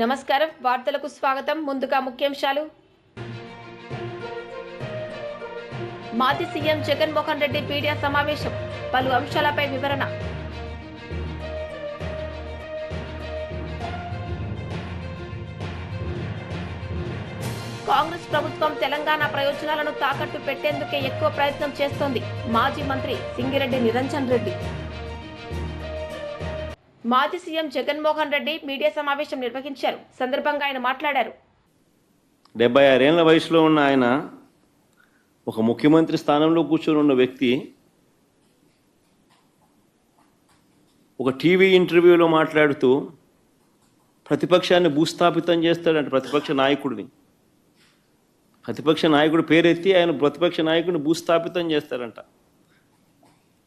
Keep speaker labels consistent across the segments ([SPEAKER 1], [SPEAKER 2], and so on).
[SPEAKER 1] నమస్కారం. వార్తలకు స్వాగతం. ముందుగా ముఖ్యాంశాలు. మాజీ సీఎం జగన్మోహన్ రెడ్డి మీడియా సమావేశం. పలు అంశాలపై వివరణ. కాంగ్రెస్ ప్రభుత్వం తెలంగాణ ప్రయోజనాలను తాకట్టు పెట్టేందుకే ఎక్కువ ప్రయత్నం చేస్తోంది మాజీ మంత్రి సింగిరెడ్డి నిరంజన్ రెడ్డి. మాజీ సీఎం జగన్మోహన్ రెడ్డి మీడియా సమావేశం నిర్వహించారు. సందర్భంగా ఆయన మాట్లాడారు.
[SPEAKER 2] డెబ్బై ఆరేళ్ళ వయసులో ఉన్న ఆయన ఒక ముఖ్యమంత్రి స్థానంలో కూర్చొని ఉన్న వ్యక్తి ఒక టీవీ ఇంటర్వ్యూలో మాట్లాడుతూ ప్రతిపక్షాన్ని భూస్థాపితం చేస్తాడంట ప్రతిపక్ష నాయకుడిని. ప్రతిపక్ష నాయకుడు పేరెత్తి ఆయన ప్రతిపక్ష నాయకుడిని భూస్థాపితం చేస్తాడంట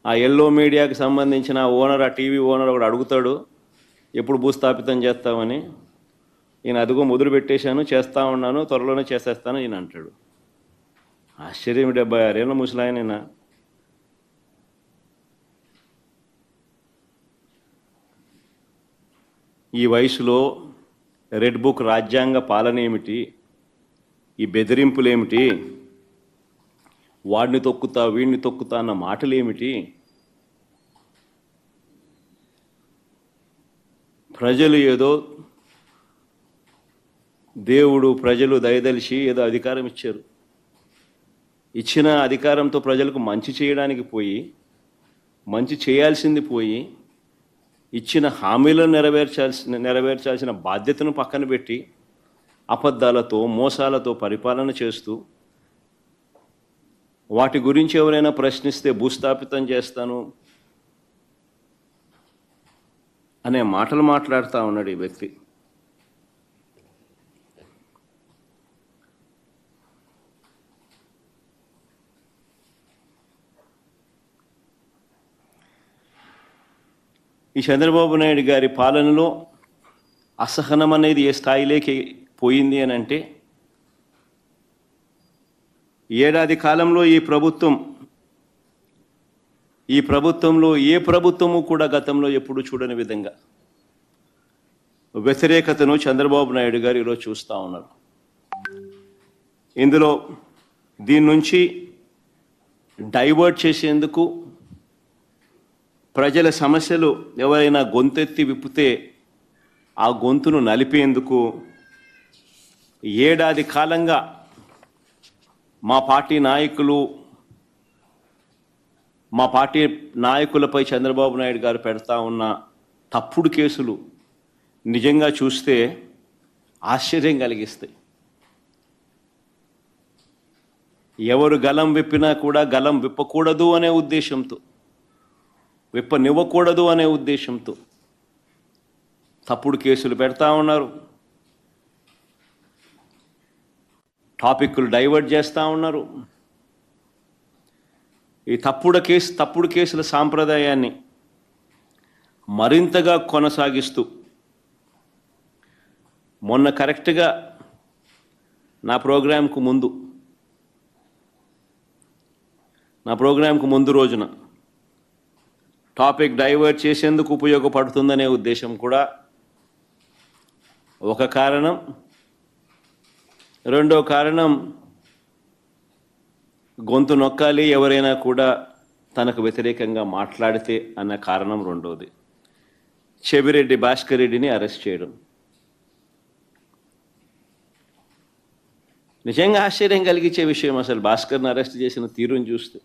[SPEAKER 2] ఆ ఎల్లో మీడియాకి సంబంధించిన ఓనర్ ఆ టీవీ ఓనర్ ఒకడు అడుగుతాడు ఎప్పుడు భూస్థాపితం చేస్తామని ఈయన అదిగో మొదలు పెట్టేశాను చేస్తా ఉన్నాను త్వరలోనే చేసేస్తాను ఈయన అంటాడు. ఆశ్చర్యం డెబ్బై ఆరేళ్ళ ముసలాయన ఈ వయసులో రెడ్ బుక్ రాజ్యాంగ పాలన ఏమిటి? ఈ బెదిరింపులేమిటి? వాడిని తొక్కుతా వీడిని తొక్కుతా అన్న మాటలేమిటి? ప్రజలు ఏదో దేవుడు ప్రజలు దయదలిచి ఏదో అధికారం ఇచ్చారు. ఇచ్చిన అధికారంతో ప్రజలకు మంచి చేయడానికి పోయి మంచి చేయాల్సింది పోయి ఇచ్చిన హామీలను నెరవేర్చాల్సిన నెరవేర్చాల్సిన బాధ్యతను పక్కన పెట్టి అబద్ధాలతో మోసాలతో పరిపాలన చేస్తూ వాటి గురించి ఎవరైనా ప్రశ్నిస్తే భూస్థాపితం చేస్తాను అనే మాటలు మాట్లాడుతూ ఉన్నాడు ఈ వ్యక్తి. ఈ చంద్రబాబు నాయుడు గారి పాలనలో అసహనం అనేది ఏ స్థాయిలోకి పోయింది అని అంటే ఏడాది కాలంలో ఈ ప్రభుత్వం ఈ ప్రభుత్వంలో ఏ ప్రభుత్వము కూడా గతంలో ఎప్పుడు చూడని విధంగా వ్యతిరేకతను చంద్రబాబు నాయుడు గారు ఈరోజు చూస్తూ ఉన్నారు. ఇందులో దీని నుంచి డైవర్ట్ చేసేందుకు ప్రజల సమస్యలు ఎవరైనా గొంతెత్తి విప్పితే ఆ గొంతును నలిపేందుకు ఏడాది కాలంగా మా పార్టీ నాయకులు మా పార్టీ నాయకులపై చంద్రబాబు నాయుడు గారు పెడతా ఉన్న తప్పుడు కేసులు నిజంగా చూస్తే ఆశ్చర్యం కలిగిస్తాయి. ఎవరు గలం విప్పినా కూడా గలం విప్పకూడదు అనే ఉద్దేశంతో విప్పనివ్వకూడదు అనే ఉద్దేశంతో తప్పుడు కేసులు పెడతా ఉన్నారు. టాపిక్లు డైవర్ట్ చేస్తూ ఉన్నారు. ఈ తప్పుడు కేసు తప్పుడు కేసుల సాంప్రదాయాన్ని మరింతగా కొనసాగిస్తూ మొన్న కరెక్ట్గా నా ప్రోగ్రాంకు ముందు నా ప్రోగ్రాంకు ముందు రోజున టాపిక్ డైవర్ట్ చేసేందుకు ఉపయోగపడుతుందనే ఉద్దేశం కూడా ఒక కారణం. రెండో కారణం గొంతు నొక్కాలి ఎవరైనా కూడా తనకు వ్యతిరేకంగా మాట్లాడితే అన్న కారణం రెండోది. చెవిరెడ్డి భాస్కర్ రెడ్డిని అరెస్ట్ చేయడం. నిజంగా ఆశ్చర్యం కలిగించే విషయం అసలు భాస్కర్ని అరెస్ట్ చేసిన తీరుని చూస్తే.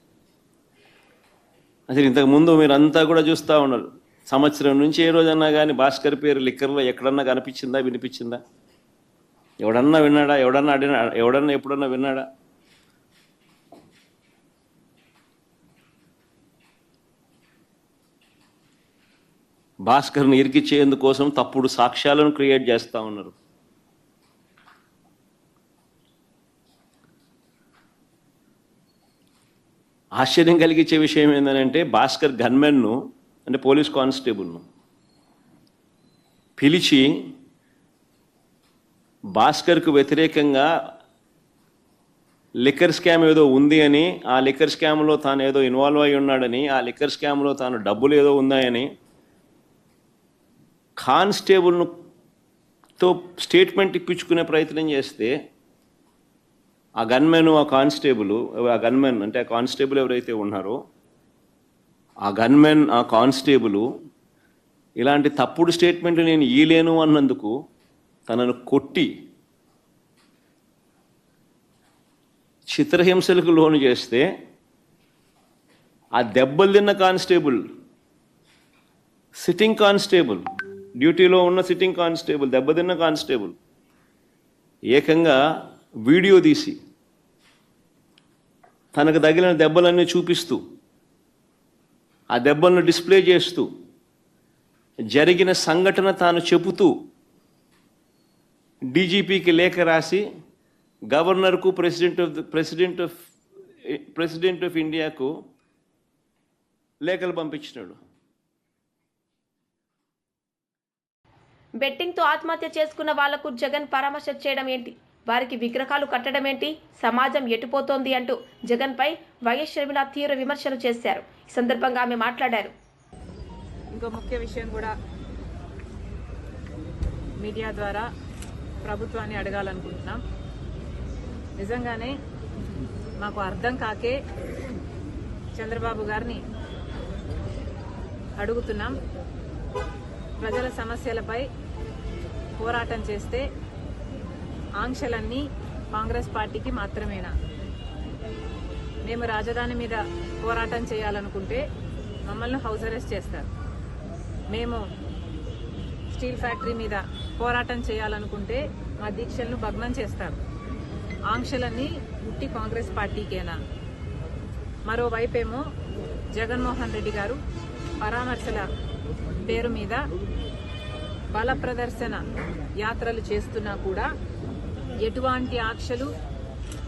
[SPEAKER 2] అసలు ఇంతకు ముందు మీరంతా కూడా చూస్తూ ఉన్నారు. సంవత్సరం నుంచి ఏ రోజన్నా కానీ భాస్కర్ పేరు లిక్కర్లో ఎక్కడన్నా కనిపించిందా వినిపించిందా? ఎవడన్నా విన్నాడా? ఎవడన్నా అడినా ఎవడన్నా ఎప్పుడన్నా విన్నాడా? భాస్కర్ని ఇరికిచ్చేందుకోసం తప్పుడు సాక్ష్యాలను క్రియేట్ చేస్తూ ఉన్నారు. ఆశ్చర్యం కలిగించే విషయం ఏంటంటే భాస్కర్ గన్మెన్ను అంటే పోలీస్ కానిస్టేబుల్ను పిలిచి భాస్కర్కు వ్యతిరేకంగా లిక్కర్ స్కామ్ ఏదో ఉంది అని ఆ లిక్కర్ స్కామ్లో తాను ఏదో ఇన్వాల్వ్ అయి ఉన్నాడని ఆ లిక్కర్ స్కామ్లో తాను డబ్బులు ఏదో ఉన్నాయని కానిస్టేబుల్ను తో స్టేట్మెంట్ ఇప్పించుకునే ప్రయత్నం చేస్తే ఆ గన్మెన్ ఆ కానిస్టేబుల్ ఆ గన్మెన్ అంటే ఆ కానిస్టేబుల్ ఎవరైతే ఉన్నారో ఆ గన్మెన్ ఆ కానిస్టేబుల్ ఇలాంటి తప్పుడు స్టేట్మెంట్లు నేను ఇయలేను అన్నందుకు తనను కొట్టి చిత్రహింసలకు లోను చేస్తే ఆ దెబ్బలు తిన్న కానిస్టేబుల్ సిట్టింగ్ కానిస్టేబుల్ డ్యూటీలో ఉన్న సిట్టింగ్ కానిస్టేబుల్ దెబ్బతిన్న కానిస్టేబుల్ ఏకంగా వీడియో తీసి తనకు తగిలిన దెబ్బలన్నీ చూపిస్తూ ఆ దెబ్బలను డిస్ప్లే చేస్తూ జరిగిన సంఘటన తాను చెబుతూ డీజీపీకి లేఖ రాసి గవర్నర్కు president of president of president of ఇండియాకు లేఖలు పంపించినాడు.
[SPEAKER 1] బెట్టింగ్తో ఆత్మహత్య చేసుకున్న వాళ్ళకు జగన్ పరామర్శ చేయడం ఏంటి? వారికి విగ్రహాలు కట్టడం ఏంటి? సమాజం ఎటుపోతోంది అంటూ జగన్ పై వైఎస్ షర్మిల తీవ్ర విమర్శలు చేశారు. ఈ సందర్భంగా ఆమె మాట్లాడారు.
[SPEAKER 3] ఇంకో ముఖ్య విషయం కూడా మీడియా ద్వారా ప్రభుత్వాన్ని అడగాలనుకుంటున్నాం. నిజంగానే మాకు అర్థం కాకే చంద్రబాబు గారిని అడుగుతున్నాం. ప్రజల సమస్యలపై పోరాటం చేస్తే ఆంక్షలన్నీ కాంగ్రెస్ పార్టీకి మాత్రమేనా? మేము రాజధాని మీద పోరాటం చేయాలనుకుంటే మమ్మల్ని హౌస్ అరెస్ట్ చేస్తారు. మేము స్టీల్ ఫ్యాక్టరీ మీద పోరాటం చేయాలనుకుంటే ఆ దీక్షలను భగ్నం చేస్తారు. ఆంక్షలన్నీ ఉట్టి కాంగ్రెస్ పార్టీకేనా? మరోవైపేమో జగన్మోహన్ రెడ్డి గారు పరామర్శల పేరు మీద బల ప్రదర్శన యాత్రలు చేస్తున్నా కూడా ఎటువంటి ఆంక్షలు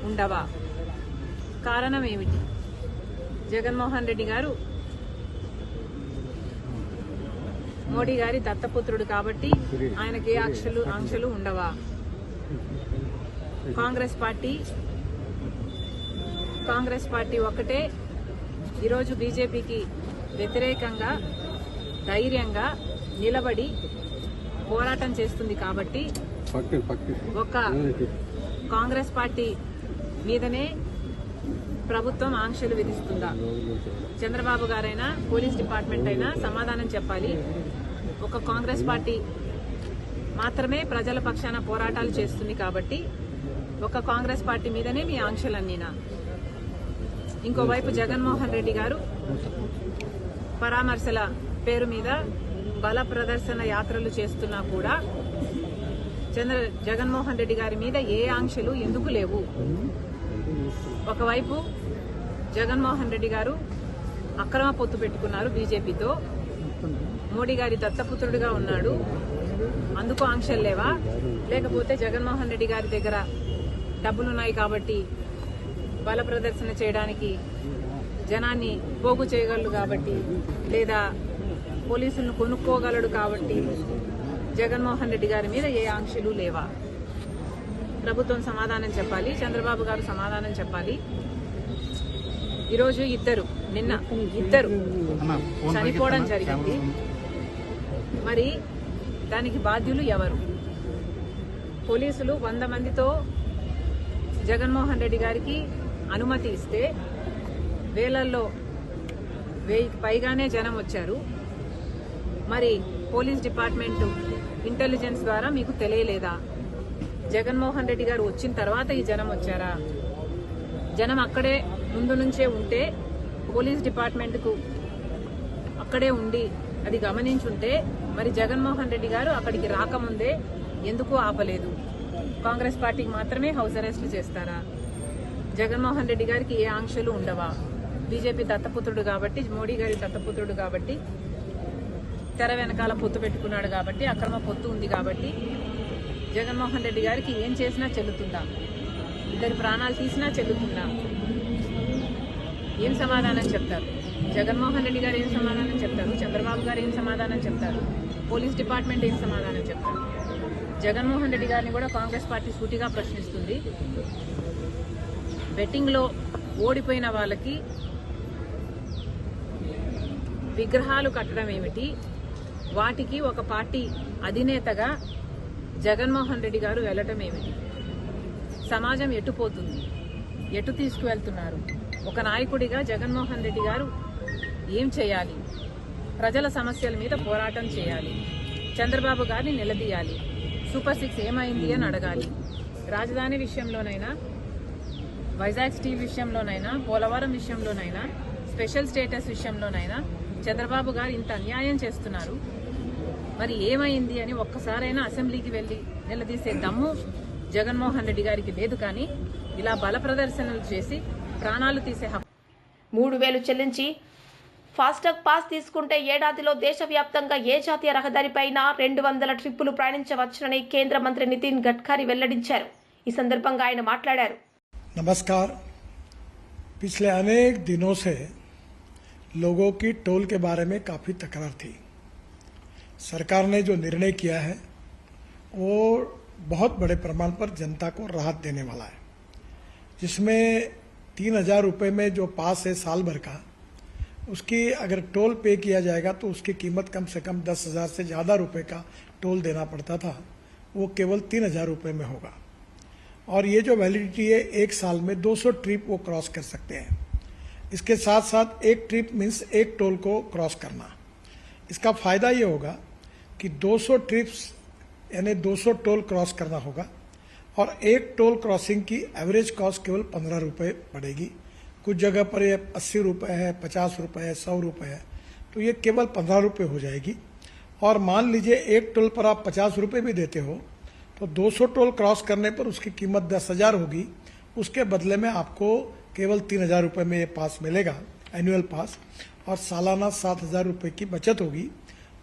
[SPEAKER 3] ఉండవా? కారణం ఏమిటి? జగన్మోహన్ రెడ్డి గారు మోడీ గారి దత్తపుత్రుడు కాబట్టి ఆయనకి ఏ ఆంక్షలు ఆంక్షలు ఉండవా? కాంగ్రెస్ పార్టీ కాంగ్రెస్ పార్టీ ఒక్కటే. ఈరోజు బీజేపీకి వ్యతిరేకంగా ధైర్యంగా నిలబడి పోరాటం చేస్తుంది కాబట్టి ఒక కాంగ్రెస్ పార్టీ మీదనే ప్రభుత్వం ఆంక్షలు విధిస్తుందా? చంద్రబాబు గారైనా పోలీస్ డిపార్ట్మెంట్ అయినా సమాధానం చెప్పాలి. ఒక కాంగ్రెస్ పార్టీ మాత్రమే ప్రజల పక్షాన పోరాటాలు చేస్తుంది కాబట్టి ఒక కాంగ్రెస్ పార్టీ మీదనే మీ ఆంక్షలన్నీనా ఇంకోవైపు జగన్మోహన్ రెడ్డి గారు పరామర్శల పేరు మీద బల ప్రదర్శన యాత్రలు చేస్తున్నా కూడా చంద్ర జగన్మోహన్ రెడ్డి గారి మీద ఏ ఆంక్షలు ఎందుకు లేవు? ఒకవైపు జగన్మోహన్ రెడ్డి గారు అక్రమ పొత్తు పెట్టుకున్నారు బీజేపీతో. మోడీ గారి దత్తపుత్రుడిగా ఉన్నాడు. అందుకు ఆంక్షలు లేవా? లేకపోతే జగన్మోహన్ రెడ్డి గారి దగ్గర డబ్బులున్నాయి కాబట్టి బల ప్రదర్శన చేయడానికి జనాన్ని పోగు చేయగలడు కాబట్టి లేదా పోలీసులను కొనుక్కోగలడు కాబట్టి జగన్మోహన్ రెడ్డి గారి మీద ఏ ఆంక్షలు లేవా? ప్రభుత్వం సమాధానం చెప్పాలి చంద్రబాబు గారు సమాధానం చెప్పాలి. ఈరోజు ఇద్దరు నిన్న ఇద్దరు చనిపోవడం జరిగింది. మరి దానికి బాధ్యులు ఎవరు? పోలీసులు వంద మందితో జగన్మోహన్ రెడ్డి గారికి అనుమతి ఇస్తే వేలల్లో వెయ్యికి పైగానే జనం వచ్చారు. మరి పోలీస్ డిపార్ట్మెంట్ ఇంటెలిజెన్స్ ద్వారా మీకు తెలియలేదా? జగన్మోహన్ రెడ్డి గారు వచ్చిన తర్వాత ఈ జనం వచ్చారా? జనం అక్కడే ముందు నుంచే ఉంటే పోలీస్ డిపార్ట్మెంట్కు అక్కడే ఉండి అది గమనించుంటే మరి జగన్మోహన్ రెడ్డి గారు అక్కడికి రాకముందే ఎందుకు ఆపలేదు? కాంగ్రెస్ పార్టీకి మాత్రమే హౌస్ అరెస్ట్లు చేస్తారా? జగన్మోహన్ రెడ్డి గారికి ఏ ఆంక్షలు ఉండవా? బీజేపీ దత్తపుత్రుడు కాబట్టి మోడీ గారి దత్తపుత్రుడు కాబట్టి తెర వెనకాల పొత్తు పెట్టుకున్నాడు కాబట్టి అక్రమ పొత్తు ఉంది కాబట్టి జగన్మోహన్ రెడ్డి గారికి ఏం చేసినా చెల్లుతుందా? ఇద్దరు ప్రాణాలు తీసినా చెల్లుతుందా? ఏం సమాధానం చెప్తారు? జగన్మోహన్ రెడ్డి గారు ఏం సమాధానం చెప్తారు? చంద్రబాబు గారు ఏం సమాధానం చెప్తారు? పోలీస్ డిపార్ట్మెంట్ ఏం సమాధానం చెప్తారు? జగన్మోహన్ రెడ్డి గారిని కూడా కాంగ్రెస్ పార్టీ సూటిగా ప్రశ్నిస్తుంది. బెట్టింగ్లో ఓడిపోయిన వాళ్ళకి విగ్రహాలు కట్టడం ఏమిటి? వాటికి ఒక పార్టీ అధినేతగా జగన్మోహన్ రెడ్డి గారు వెళ్ళటం ఏమిటి? సమాజం ఎటుపోతుంది ఎటు తీసుకువెళ్తున్నారు? ఒక నాయకుడిగా జగన్మోహన్ రెడ్డి గారు ఏం చేయాలి? ప్రజల సమస్యల మీద పోరాటం చేయాలి. చంద్రబాబు గారిని నిలదీయాలి. సూపర్ సిక్స్ ఏమైంది అని అడగాలి. రాజధాని విషయంలోనైనా వైజాగ్ స్టీల్ విషయంలోనైనా పోలవరం విషయంలోనైనా స్పెషల్ స్టేటస్ విషయంలోనైనా చంద్రబాబు గారు ఇంత అన్యాయం చేస్తున్నారు. మరి ఏమైంది అని ఒక్కసారైనా అసెంబ్లీకి వెళ్ళి నిలదీసే దమ్ము జగన్మోహన్ రెడ్డి గారికి లేదు కానీ ఇలా బల ప్రదర్శనలు చేసి ప్రాణాలు తీసే హక్కు
[SPEAKER 1] మూడు వేలు చెల్లించి ఫాస్టాగ్ పాస్ తీసుకుంటే ఏడాదిలో దేశవ్యాప్తంగా ఏ జాతీయ రహదారిపైన రెండు వందల ట్రిప్పులు ప్రయాణించవచ్చునని కేంద్ర మంత్రి నితిన్ గడ్కరీ వెల్లడించారు ఈ సందర్భంగా ఆయన మాట్లాడారు
[SPEAKER 4] नमस्कार पिछले अनेक दिनों से लोगों की टोल के बारे में काफ़ी तकरार थी सरकार ने जो निर्णय किया है वो बहुत बड़े प्रमाण पर जनता को राहत देने वाला है जिसमें तीन हजार रुपये में जो पास है साल भर का उसकी अगर टोल पे किया जाएगा तो उसकी कीमत कम से कम दस हज़ार से ज़्यादा रुपए का टोल देना पड़ता था। वो केवल तीन हज़ार रुपये में होगा। और ये जो वैलिडिटी है, एक साल में 200 ट्रिप वो क्रॉस कर सकते हैं। इसके साथ साथ एक ट्रिप मीन्स एक टोल को क्रॉस करना। इसका फ़ायदा ये होगा कि 200 ट्रिप्स यानी 200 टोल क्रॉस करना होगा। और एक टोल क्रॉसिंग की एवरेज कॉस्ट केवल पंद्रह रुपये पड़ेगी। कुछ जगह पर ये अस्सी रुपये है, पचास रुपये है, सौ रुपये है तो ये केवल पंद्रह रुपये हो जाएगी। और मान लीजिए एक टोल पर आप पचास रुपये भी देते हो तो 200 टोल क्रॉस करने पर उसकी कीमत दस हज़ार होगी। उसके बदले में आपको केवल तीन हज़ार रुपये में ये पास मिलेगा एनुअल पास, और सालाना सात हज़ार रुपये की बचत होगी।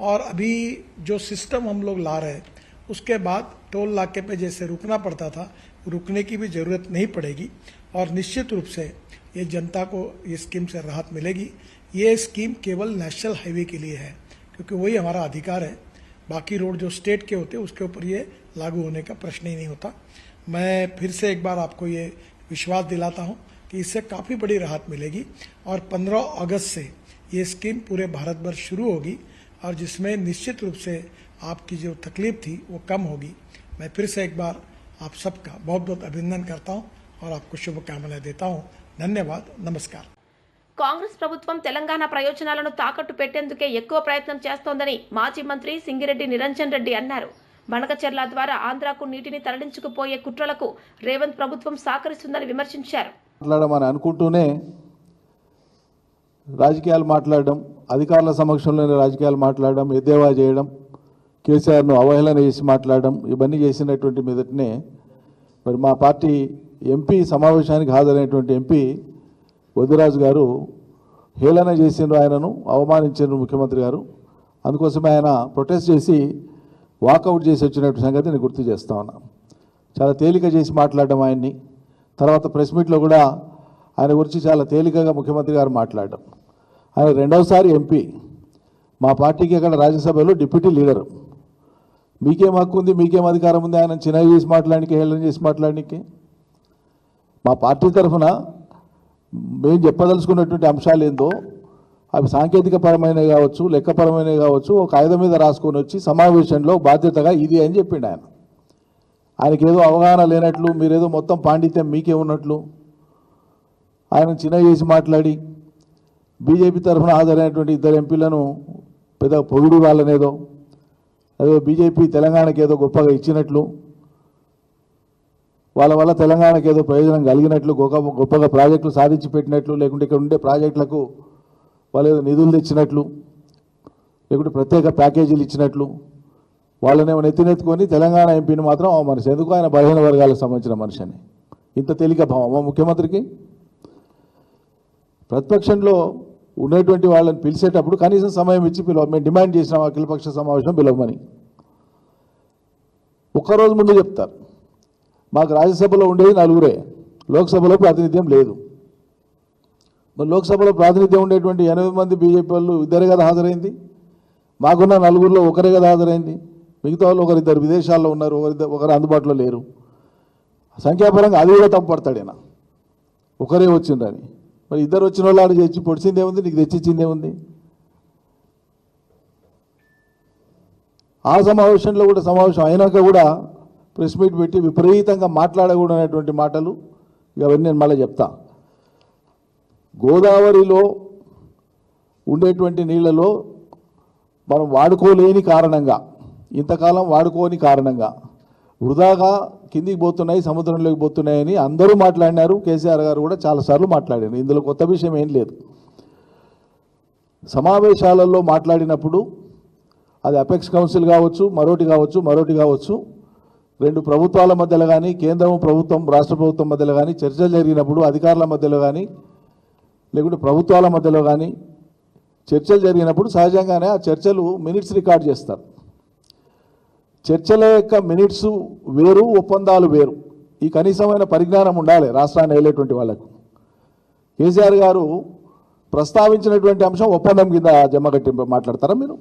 [SPEAKER 4] और अभी जो सिस्टम हम लोग ला रहे हैं, उसके बाद टोल नाके पे जैसे रुकना पड़ता था, रुकने की भी ज़रूरत नहीं पड़ेगी। और निश्चित रूप से ये जनता को ये स्कीम से राहत मिलेगी। ये स्कीम केवल नेशनल हाईवे के लिए है, क्योंकि वही हमारा अधिकार है। बाकी रोड जो स्टेट के होते हैं, उसके ऊपर ये लागू होने का प्रश्न ही नहीं होता। मैं फिर से एक बार आपको ये विश्वास दिलाता हूँ कि इससे काफ़ी बड़ी राहत मिलेगी और 15 अगस्त से ये स्कीम पूरे भारत भर शुरू होगी और जिसमें निश्चित रूप से आपकी जो तकलीफ़ थी, वो कम होगी। मैं फिर से एक बार आप सबका बहुत बहुत अभिनंदन करता हूँ और आपको शुभकामनाएँ देता हूँ। ధన్యవాద్ నమస్కారం.
[SPEAKER 1] కాంగ్రెస్ ప్రభుత్వం తెలంగాణ ప్రయోజనాలను తాకట్టు పెట్టేందుకే ఎక్కువ ప్రయత్నం చేస్తోందని మాజీ మంత్రి సింగిరెడ్డి నిరంజన్ రెడ్డి అన్నారు. బనకచెర్ల ద్వారా ఆంధ్రాకు నీటిని తరలించుకుపోయే కుట్రలకు రేవంత్ ప్రభుత్వం సహకరిస్తుందని విమర్శించారు.
[SPEAKER 5] మాట్లాడమని అనుకుంటూనే రాజకీయాలు మాట్లాడడం అధికారుల సమక్షంలోనే రాజకీయాలు మాట్లాడడం ఎద్దేవా చేయడం కేసీఆర్ను అవహేళన చేసి మాట్లాడడం ఇవన్నీ చేసినటువంటి మీదటినే మరి మా పార్టీ ఎంపీ సమావేశానికి హాజరైనటువంటి ఎంపీ వదిరాజు గారు హేళన చేసిండ్రు ఆయనను అవమానించిండ్రు ముఖ్యమంత్రి గారు. అందుకోసమే ఆయన ప్రొటెస్ట్ చేసి వాకౌట్ చేసి వచ్చినటువంటి సంగతి నేను గుర్తు చేస్తా ఉన్నా. చాలా తేలిక చేసి మాట్లాడడం ఆయన్ని. తర్వాత ప్రెస్ మీట్లో కూడా ఆయన గురించి చాలా తేలికగా ముఖ్యమంత్రి గారు మాట్లాడడం. ఆయన రెండవసారి ఎంపీ. మా పార్టీకి అక్కడ రాజ్యసభలో డిప్యూటీ లీడర్. మీకేం హక్కు ఉంది మీకేం అధికారం ఉంది ఆయన చిన్నగా చేసి మాట్లాడానికి హేళన చేసి మాట్లాడడానికి మా పార్టీ తరఫున మేము చెప్పదలుచుకున్నటువంటి అంశాలు ఏందో అవి సాంకేతిక పరమైనవి కావచ్చు లెక్కపరమైనవి కావచ్చు ఒక కాగితం మీద రాసుకొని వచ్చి సమావేశంలో బాధ్యతగా ఇది అని చెప్పిండు ఆయన. ఆయనకి ఏదో అవగాహన లేనట్లు మీరేదో మొత్తం పాండిత్యం మీకే ఉన్నట్లు ఆయన చిన్న చేసి మాట్లాడి బీజేపీ తరఫున హాజరైనటువంటి ఇద్దరు ఎంపీలను పెద్ద పొగుడు వాళ్ళనేదో అదే బీజేపీ తెలంగాణకి ఏదో గొప్పగా ఇచ్చినట్లు వాళ్ళ వల్ల తెలంగాణకు ఏదో ప్రయోజనం కలిగినట్లు గొప్ప గొప్పగా ప్రాజెక్టులు సాధించి పెట్టినట్లు లేకుంటే ఇక్కడ ఉండే ప్రాజెక్టులకు వాళ్ళు ఏదో నిధులు తెచ్చినట్లు లేకుంటే ప్రత్యేక ప్యాకేజీలు ఇచ్చినట్లు వాళ్ళనేమో నెత్తినెత్తుకొని తెలంగాణ ఎంపీని మాత్రం ఆ మనిషి ఎందుకు ఆయన బలహీన వర్గాలకు సంబంధించిన మనిషి అని ఇంత తేలిక భావం. మా ముఖ్యమంత్రికి ప్రతిపక్షంలో ఉన్నటువంటి వాళ్ళని పిలిచేటప్పుడు కనీసం సమయం ఇచ్చి పిలవ మేము డిమాండ్ చేసినాం అఖిలపక్ష సమావేశం పిలవమని. ఒక్కరోజు ముందు చెప్తారు. మాకు రాజ్యసభలో ఉండేది నలుగురే. లోక్సభలో ప్రాతినిధ్యం లేదు. మరి లోక్సభలో ప్రాతినిధ్యం ఉండేటువంటి ఎనభై మంది బీజేపీ వాళ్ళు ఇద్దరే కదా హాజరైంది. మాకున్న నలుగురిలో ఒకరే కదా హాజరైంది. మిగతా వాళ్ళు ఒకరిద్దరు విదేశాల్లో ఉన్నారు ఒకరిద్దరు ఒకరు అందుబాటులో లేరు. సంఖ్యాపరంగా అది కూడా తప్పుపడతాడు ఈయన. ఒకరే వచ్చిండ్రని మరి ఇద్దరు వచ్చిన వాళ్ళు ఆడ తెచ్చి పొడిచిందే ఉంది నీకు తెచ్చిచ్చిందే ఉంది ఆ సమావేశంలో కూడా సమావేశం అయినాక కూడా ప్రెస్ మీట్ పెట్టి విపరీతంగా మాట్లాడకూడనటువంటి మాటలు ఇవన్నీ అవన్నీ నేను మళ్ళీ చెప్తా. గోదావరిలో ఉండేటువంటి నీళ్ళలో మనం వాడుకోలేని కారణంగా ఇంతకాలం వాడుకోని కారణంగా వృధాగా కిందికి పోతున్నాయి సముద్రంలోకి పోతున్నాయని అందరూ మాట్లాడినారు. కేసీఆర్ గారు కూడా చాలాసార్లు మాట్లాడారు. ఇందులో కొత్త విషయం ఏం లేదు. సమావేశాలలో మాట్లాడినప్పుడు అది అపెక్స్ కౌన్సిల్ కావచ్చు మరోటి కావచ్చు మరోటి కావచ్చు రెండు ప్రభుత్వాల మధ్యలో కానీ కేంద్రం ప్రభుత్వం రాష్ట్ర ప్రభుత్వం మధ్యలో కానీ చర్చలు జరిగినప్పుడు అధికారుల మధ్యలో కానీ లేకుంటే ప్రభుత్వాల మధ్యలో కానీ చర్చలు జరిగినప్పుడు సహజంగానే ఆ చర్చలు మినిట్స్ రికార్డ్ చేస్తారు. చర్చల యొక్క మినిట్స్ వేరు ఒప్పందాలు వేరు. ఈ కనీసమైన పరిజ్ఞానం ఉండాలి రాష్ట్రాన్ని వెళ్ళేటువంటి వాళ్ళకు కేసీఆర్ గారు ప్రస్తావించినటువంటి అంశం ఒప్పందం కింద జమ్మగట్టి మాట్లాడతారా మీరు?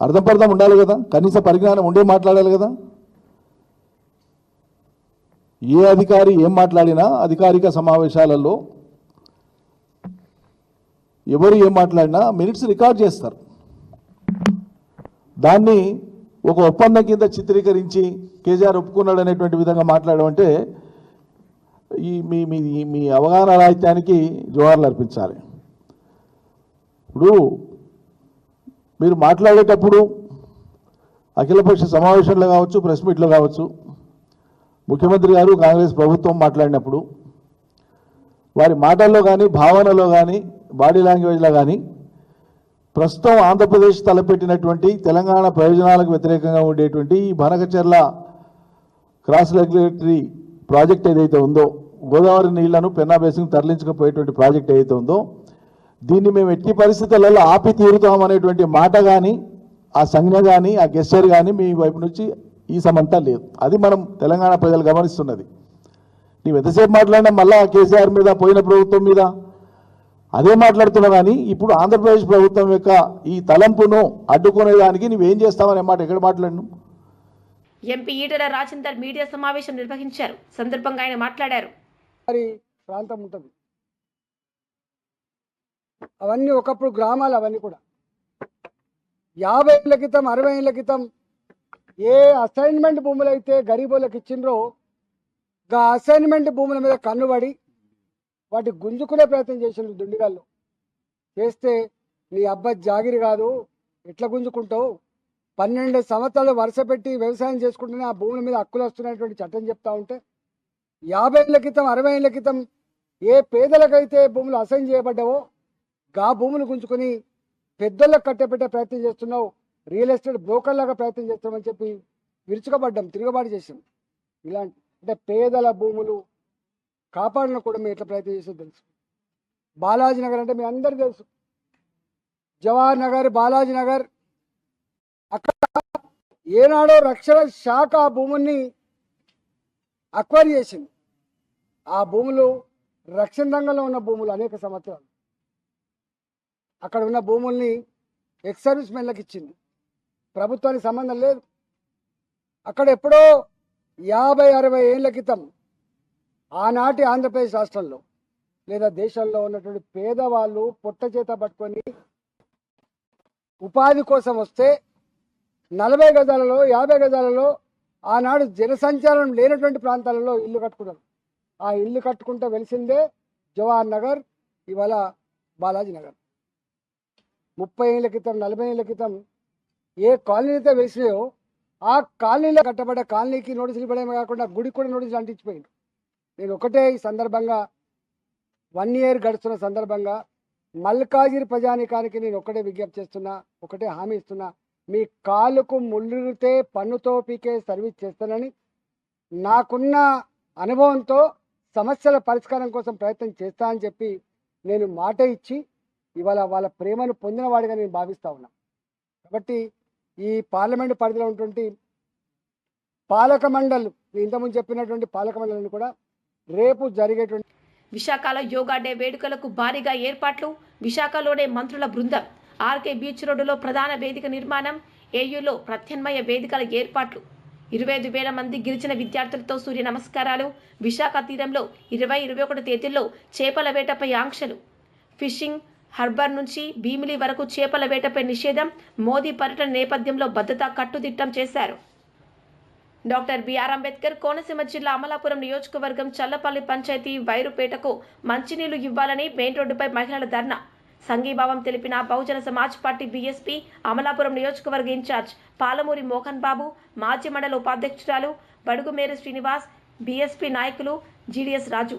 [SPEAKER 5] అర్థపర్థం ఉండాలి కదా. కనీస పరిజ్ఞానం ఉండే మాట్లాడాలి కదా. ఏ అధికారి ఏం మాట్లాడినా అధికారిక సమావేశాలలో ఎవరు ఏం మాట్లాడినా మినిట్స్ రికార్డ్ చేస్తారు. దాన్ని ఒక ఒప్పందం కింద చిత్రీకరించి కేజీఆర్ ఒప్పుకున్నాడు అనేటువంటి విధంగా మాట్లాడడం అంటే ఈ మీ మీ మీ అవగాహన రాహిత్యానికి జోహార్లు అర్పించాలి. ఇప్పుడు మీరు మాట్లాడేటప్పుడు అఖిలపక్ష సమావేశంలో కావచ్చు ప్రెస్ మీట్లో కావచ్చు ముఖ్యమంత్రి గారు కాంగ్రెస్ ప్రభుత్వం మాట్లాడినప్పుడు వారి మాటల్లో కానీ భావనలో కానీ బాడీ లాంగ్వేజ్లో కానీ ప్రస్తుతం ఆంధ్రప్రదేశ్ తలపెట్టినటువంటి తెలంగాణ ప్రయోజనాలకు వ్యతిరేకంగా ఉండేటువంటి ఈ బనకచెర్ల క్రాస్ రెగ్యులేటరీ ప్రాజెక్ట్ ఏదైతే ఉందో గోదావరి నీళ్ళను పెన్నా బేసిన్ తరలించకపోయేటువంటి ప్రాజెక్ట్ ఏదైతే ఉందో దీన్ని మేము ఎట్టి పరిస్థితులలో ఆపి తీరుతాం అనేటువంటి మాట కానీ ఆ సంజ్ఞ కానీ ఆ గెస్చర్ కానీ మీ వైపు నుంచి ఈ సమంతా లేదు. అది మనం తెలంగాణ ప్రజలు గమనిస్తున్నది. నీవు ఎంతసేపు మాట్లాడినా మళ్ళా కేసీఆర్ మీద పోయిన ప్రభుత్వం మీద అదే మాట్లాడుతున్నావు కానీ ఇప్పుడు ఆంధ్రప్రదేశ్ ప్రభుత్వం యొక్క ఈ తలంపును అడ్డుకునేదానికి నువ్వేం చేస్తావనే మాట ఎక్కడ మాట్లాడినావు?
[SPEAKER 1] ఎంపీ ఈటెల రాజేందర్ మీడియా సమావేశం నిర్వహించారు. సందర్భంగా ఆయన మాట్లాడారు.
[SPEAKER 6] మరి ప్రాంతం ఉంటుంది. అవన్నీ ఒకప్పుడు గ్రామాలు అవన్నీ కూడా. యాభై ఏళ్ళ క్రితం అరవై ఏళ్ళ క్రితం ఏ అసైన్మెంట్ భూములు అయితే గరీబులకు ఇచ్చిండ్రో ఆ అసైన్మెంట్ భూముల మీద కన్నుబడి వాటి గుంజుకునే ప్రయత్నం చేసిండ్రు దుండిగాళ్ళు. చేస్తే నీ అబ్బాయి జాగిరి కాదు ఎట్లా గుంజుకుంటావు? పన్నెండు సంవత్సరాలు వరుస పెట్టి వ్యవసాయం చేసుకుంటేనే ఆ భూముల మీద హక్కులు వస్తున్నటువంటి చట్టం చెప్తా ఉంటే యాభై ఏళ్ళ క్రితం అరవై ఏళ్ళ క్రితం ఏ పేదలకైతే భూములు అసైన్ చేయబడ్డావో గా భూములు గుంజుకొని పెద్దలకు కట్టబెట్టే ప్రయత్నం చేస్తున్నావు రియల్ ఎస్టేట్ బ్రోకర్లాగా ప్రయత్నం చేస్తామని చెప్పి విరుచుకబడ్డాం తిరుగుబాటు చేసాం ఇలాంటి అంటే పేదల భూములు కాపాడడం కూడా మేము ఎట్లా ప్రయత్నం చేసో తెలుసు. బాలాజీ నగర్ అంటే మీ అందరికీ తెలుసు. జవహర్ నగర్ బాలాజీ నగర్ అక్కడ ఏనాడో రక్షణ శాఖ ఆ భూముల్ని అక్వైర్ చేసింది. ఆ భూములు రక్షణ రంగంలో ఉన్న భూములు అనేక సంవత్సరాలు. అక్కడ ఉన్న భూముల్ని ఎక్స్ సర్వీస్ మెన్లకు ఇచ్చింది. ప్రభుత్వానికి సంబంధం లేదు. అక్కడ ఎప్పుడో యాభై అరవై ఏళ్ళ క్రితం ఆనాటి ఆంధ్రప్రదేశ్ రాష్ట్రంలో లేదా దేశంలో ఉన్నటువంటి పేదవాళ్ళు పొట్ట చేత పట్టుకొని ఉపాధి కోసం వస్తే నలభై గజాలలో యాభై గజాలలో ఆనాడు జనసంచారం లేనటువంటి ప్రాంతాలలో ఇల్లు కట్టుకున్నారు. ఆ ఇల్లు కట్టుకుంటూ వెలిసిందే జవహర్ నగర్ ఇవాళ బాలాజీ నగర్. ముప్పై ఏళ్ళ క్రితం నలభై ఏళ్ళ క్రితం ఏ కాలనీ అయితే వేసాయో ఆ కాలనీలో కట్టబడ్డ కాలనీకి నోటీసులు ఇవ్వడమే కాకుండా గుడికి కూడా నోటీసులు అంటించిపోయింది నేను ఒకటే ఈ సందర్భంగా వన్ ఇయర్ గడుస్తున్న సందర్భంగా మల్కాజిరి ప్రజానికానికి నేను ఒకటే విజ్ఞప్తి చేస్తున్నా ఒకటే హామీ ఇస్తున్నా. మీ కాలుకు ముళ్ళుతే పన్నుతో పీకే సర్వీస్ చేస్తానని నాకున్న అనుభవంతో సమస్యల పరిష్కారం కోసం ప్రయత్నం చేస్తా అని చెప్పి నేను మాట ఇచ్చి ఇవాళ వాళ్ళ ప్రేమను పొందిన వాడిగా నేను భావిస్తా ఉన్నా. కాబట్టి ఈ పార్లమెంటు పరిధిలో ఉన్నటువంటి పాలక మండలి ఇంతకుముందు చెప్పినటువంటి పాలక మండలిని కూడా రేపు జరిగేటువంటి
[SPEAKER 1] విశాఖలో యోగా డే వేడుకలకు భారీగా ఏర్పాట్లు విశాఖలోనే మంత్రుల బృందం ఆర్కే బీచ్ రోడ్డులో ప్రధాన వేదిక నిర్మాణం ఏయూలో ప్రత్యామ్నాయ వేదికల ఏర్పాట్లు. ఇరవై ఐదు వేల మంది గిరిజన విద్యార్థులతో సూర్య నమస్కారాలు విశాఖ తీరంలో ఇరవై ఇరవై ఒకటి తేదీల్లో చేపల వేటపై ఆంక్షలు. ఫిషింగ్ హర్బర్ నుంచి భీమిలి వరకు చేపల వేటపై నిషేధం. మోదీ పర్యటన నేపథ్యంలో భద్రత కట్టుదిట్టం చేశారు. డాక్టర్ బిఆర్ అంబేద్కర్ కోనసీమ జిల్లా అమలాపురం నియోజకవర్గం చల్లపల్లి పంచాయతీ వైరుపేటకు మంచినీళ్ళు ఇవ్వాలని మెయిన్ రోడ్డుపై మహిళల ధర్నా. సంఘీభావం తెలిపిన బహుజన సమాజ్ పార్టీ బీఎస్పీ అమలాపురం నియోజకవర్గ ఇన్ఛార్జ్ పాలమూరి మోహన్ బాబు మాజీ మండల ఉపాధ్యక్షురాలు బడుగు మేరు శ్రీనివాస్ బీఎస్పీ నాయకులు జీడీఎస్ రాజు.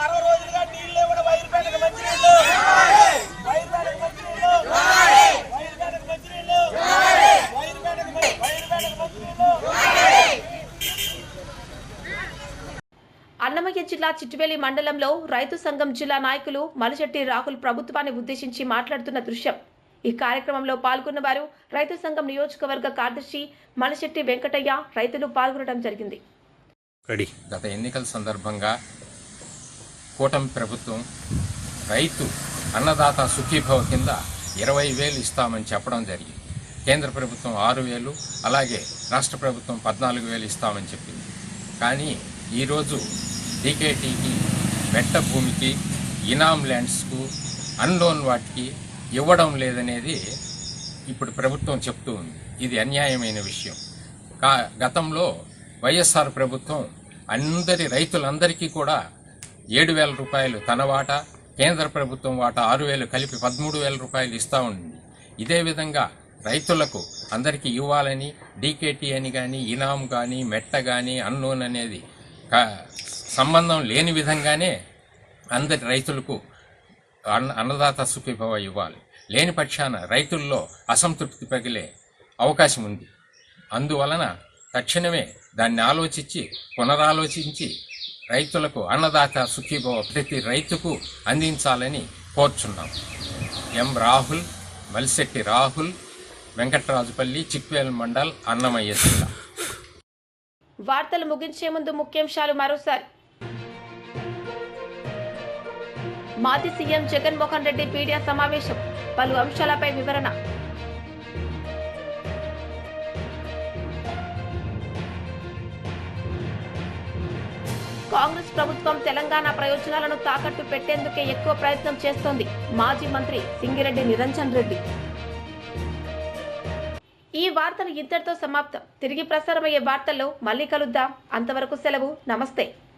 [SPEAKER 7] అరవై రోజులుగా నీళ్ళు కూడా వైరుపేటకు మంచినీళ్ళు వైరుపేటకు మంచినీళ్ళు వైరుపేటకు మంచినీళ్ళు వైరుపేటకు మంచి- వైరుపేటకు మంచినీళ్ళు
[SPEAKER 1] అన్నమయ్య జిల్లా చిట్టువేలి మండలంలో రైతు సంఘం జిల్లా నాయకులు మలిశెట్టి రాహుల్ ప్రభుత్వాన్ని ఉద్దేశించి మాట్లాడుతున్న దృశ్యం. ఈ కార్యక్రమంలో పాల్గొన్న వారు రైతు సంఘం నియోజకవర్గ కార్యదర్శి మలిశెట్టి వెంకటయ్య రైతులు పాల్గొనడం జరిగింది.
[SPEAKER 8] గత ఎన్నికల సందర్భంగా కూటమి ప్రభుత్వం రైతు అన్నదాత సుఖీభవ కింద ఇరవై వేలు ఇస్తామని చెప్పడం జరిగింది. కేంద్ర ప్రభుత్వం ఆరు వేలు అలాగే రాష్ట్ర ప్రభుత్వం పద్నాలుగు వేలు ఇస్తామని చెప్పింది. కానీ ఈరోజు డీకేటీకి మెట్ట భూమికి ఇనామ్ ల్యాండ్స్కు అన్లోన్ వాటికి ఇవ్వడం లేదనేది ఇప్పుడు ప్రభుత్వం చెప్తూ ఉంది. ఇది అన్యాయమైన విషయం. కా గతంలో వైఎస్ఆర్ ప్రభుత్వం అందరి రైతులందరికీ కూడా ఏడు వేల రూపాయలు తన వాటా కేంద్ర ప్రభుత్వం వాటా ఆరు వేలు కలిపి పదమూడు వేల రూపాయలు ఇస్తూ ఉంది ఇదే విధంగా రైతులకు అందరికీ ఇవ్వాలని డీకేటీ అని కానీ ఇనాం కానీ మెట్ట కానీ అన్నోన్ అనేది కా- సంబంధం లేని విధంగానే అందరి రైతులకు అన్న అన్నదాత సుఖీభవ ఇవ్వాలి. లేని పక్షాన రైతుల్లో అసంతృప్తి పగిలే అవకాశం ఉంది. అందువలన తక్షణమే దాన్ని ఆలోచించి పునరాలోచించి రైతులకు అన్నదాత సుఖీభవ ప్రతి రైతుకు అందించాలని కోరుచున్నాం. ఎం రాహుల్ మలిశెట్టి రాహుల్ వెంకటరాజుపల్లి చిక్వేల్ మండల్ అన్నమయ్య జిల్లా.
[SPEAKER 1] వార్తలు ముగించే ముందు ముఖ్యాంశాలు మరోసారి. మాజీ సీఎం జగన్మోహన్ రెడ్డి మీడియా సమావేశం. పలు అంశాలపై వివరణ. కాంగ్రెస్ ప్రభుత్వం తెలంగాణ ప్రయోజనాలను తాకట్టు పెట్టేందుకే ఎక్కువ ప్రయత్నం చేస్తోంది మాజీ మంత్రి సింగిరెడ్డి నిరంజన్ రెడ్డి. ఈ వార్తలు ఇంతటితో సమాప్తం. తిరిగి ప్రసారమయ్యే వార్తల్లో మళ్ళీ కలుద్దాం. అంతవరకు సెలవు. నమస్తే.